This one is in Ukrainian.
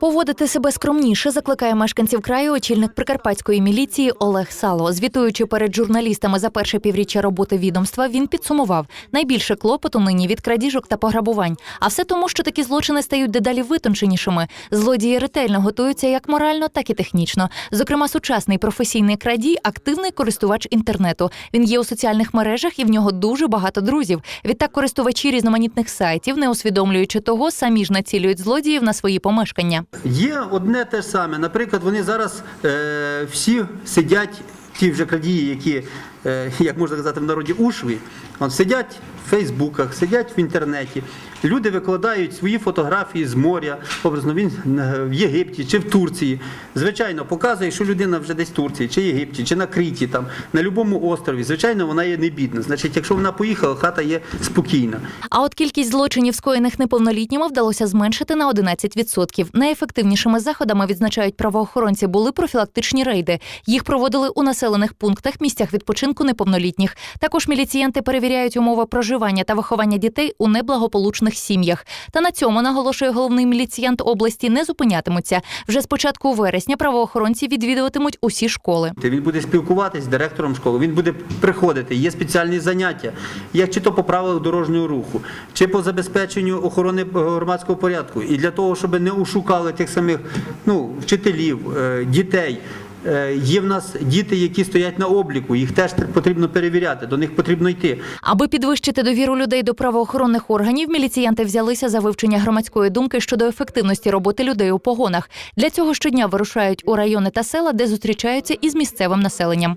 Поводити себе скромніше закликає мешканців краю очільник прикарпатської міліції Олег Сало. Звітуючи перед журналістами за перше півріччя роботи відомства, він підсумував найбільше клопоту нині від крадіжок та пограбувань. А все тому, що такі злочини стають дедалі витонченішими. Злодії ретельно готуються як морально, так і технічно. Зокрема, сучасний професійний крадій активний користувач інтернету. Він є у соціальних мережах і в нього дуже багато друзів. Відтак користувачі різноманітних сайтів, не усвідомлюючи того, самі ж націлюють злодіїв на свої помешкання. Є одне те ж саме. Наприклад, вони зараз е, всі сидять, ті вже крадії, які, е, як можна казати в народі, ушві, сидять в Фейсбуках, сидять в інтернеті. Люди викладають свої фотографії з моря, образно він е, в Єгипті чи в Турції. Звичайно, показує, що людина вже десь в Турції, чи Єгипті, чи на Криті, там, на будь-якому острові. Звичайно, вона є не бідна. Значить, якщо вона поїхала, хата є спокійна. А от кількість злочинів, скоєних неповнолітніми, вдалося зменшити на 11%. Найефективнішими заходами відзначають правоохоронці були профілактичні рейди. Їх проводили у населених пунктах, місцях відпочинку неповнолітніх. Також міліціянти перевіряють умови проживання та виховання дітей у неблагополучних сім'ях. Та на цьому наголошує головний міліціянт області. Не зупинятимуться. Вже з початку вересня правоохоронці відвідуватимуть усі школи. Він буде спілкуватись з директором школи, він буде приходити. Є спеціальні заняття, як чи то по правилах дорожнього руху, чи по забезпеченню охорони громадського порядку. І для того, щоб не ушукали тих самих ну, вчителів, е, дітей. Е, Є в нас діти, які стоять на обліку, їх теж потрібно перевіряти, до них потрібно йти. Аби підвищити довіру людей до правоохоронних органів, міліціянти взялися за вивчення громадської думки щодо ефективності роботи людей у погонах. Для цього щодня вирушають у райони та села, де зустрічаються із місцевим населенням.